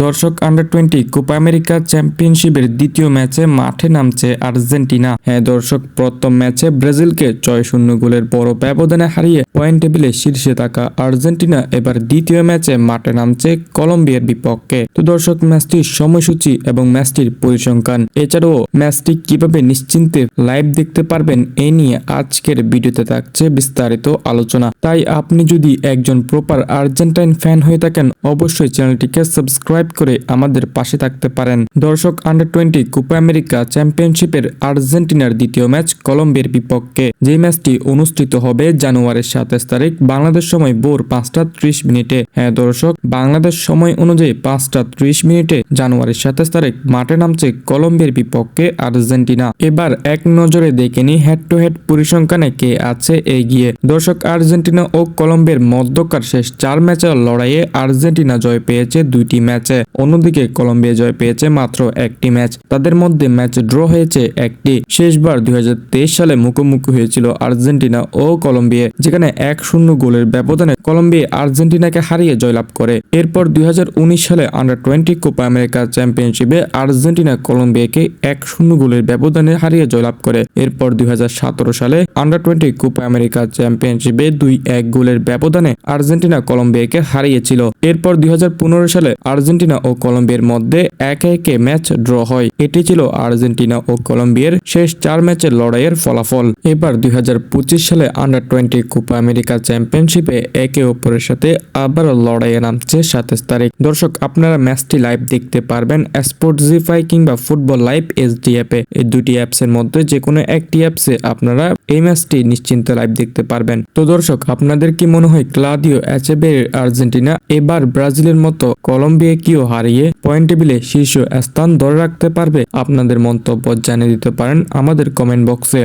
দর্শক under twenty Copa America চ্যাম্পিয়নশিপের দ্বিতীয় ম্যাচে মাঠে নামছে আর্জেন্টিনা। হ্যাঁ দর্শক, প্রথম ম্যাচে ব্রাজিলকে ছয় শূন্য গোলের বড় ব্যবধানে হারিয়ে পয়েন্ট টেবিলে শীর্ষে থাকা আর্জেন্টিনা এবার দ্বিতীয় ম্যাচে মাঠে নামছে কলম্বিয়ার বিপক্ষে। তো দর্শক ম্যাচটির সময়সূচি এবং ম্যাচটির পরিসংখ্যান। এছাড়াও ম্যাচটি কীভাবে নিশ্চিন্তে লাইভ দেখতে পারবেন এ নিয়ে আজকের ভিডিওতে থাকছে বিস্তারিত আলোচনা। তাই আপনি যদি একজন প্রপার আর্জেন্টাইন ফ্যান হয়ে থাকেন, অবশ্যই চ্যানেলটিকে সাবস্ক্রাইব করে আমাদের পাশে থাকতে পারেন। দর্শক আন্ডার টোয়েন্টি কোপা আমেরিকা চ্যাম্পিয়নশিপের আর্জেন্টিনার দ্বিতীয় ম্যাচ কলম্বিয়ার বিপক্ষে। যে ম্যাচটি অনুষ্ঠিত হবে জানুয়ারির সাতাশ তারিখ বাংলাদেশ সময় ভোর পাঁচটা ত্রিশ মিনিটে। হ্যাঁ দর্শক, বাংলাদেশ সময় অনুযায়ী পাঁচটা ত্রিশ মিনিটে জানুয়ারির সাতাশ তারিখ মাঠে নামছে কলম্বিয়ার বিপক্ষে আর্জেন্টিনা। এবার এক নজরে দেখে নি হেড টু হেড পরিসংখ্যানে কে আছে এগিয়ে। দর্শক, আর্জেন্টিনা ও কলম্বিয়ার মধ্যকার শেষ চার ম্যাচের লড়াইয়ে আর্জেন্টিনা জয় পেয়েছে দুইটি ম্যাচে। অন্যদিকে কলম্বিয়া জয় পেয়েছে মাত্র একটি ম্যাচ। তাদের মধ্যে ম্যাচ ড্র হয়েছে একটি। শেষবার দুই হাজার তেইশ সালে মুখোমুখি হয়েছিল আর্জেন্টিনা ও কলম্বিয়া, যেখানে এক শূন্য গোলের ব্যবধানে কলম্বিয়া আর্জেন্টিনাকে হারিয়ে জয়লাভ করে। এরপর দুই হাজার উনিশ সালে আন্ডার টোয়েন্টি কোপা আমেরিকা চ্যাম্পিয়নশিপে আর্জেন্টিনা কলম্বিয়াকে এক শূন্য গোলের ব্যবধানে হারিয়ে জয়লাভ করে। এরপর দুই হাজার সতেরো সালে আন্ডার টোয়েন্টি কোপা আমেরিকা চ্যাম্পিয়নশিপে দুই এক গোলের ব্যবধানে আর্জেন্টিনা কলম্বিয়াকে হারিয়েছিল। এরপর দুই হাজার পনেরো সালে আর্জেন্টিনা ও কলম্বিয়ার মধ্যে একে একে ম্যাচ ড্র হয়। এটি ছিল আর্জেন্টিনা ও কলম্বিয়ার শেষ চার ম্যাচের লড়াইয়ের ফলাফল। এবার দুই সালে আন্ডার টোয়েন্টি কোপা আমেরিকা চ্যাম্পিয়নশিপে একে অপরের সাথে আবার লড়াইয়ে নামছে সাতাশ তারিখ। দর্শক, আপনারা ম্যাচটি লাইভ দেখতে পারবেন স্পোর্ট জিফাই কিংবা ফুটবল লাইভ এসডি অ্যাপে। এই দুটি অ্যাপসের মধ্যে যে কোনো একটি অ্যাপসে আপনারা এই ম্যাচটি নিশ্চিন্ত লাইভ দেখতে পারবেন। তো দর্শক, আপনাদের কি মনে হয় ক্লাদিও অ্যাচেবের আর্জেন্টিনা এবার ব্রাজিলের মতো কলম্বিয়াকেও হারিয়ে পয়েন্ট টেবিলে শীর্ষ স্থান ধরে রাখতে পারবে। আপনাদের মন্তব্য জানিয়ে দিতে পারেন আমাদের কমেন্ট বক্সে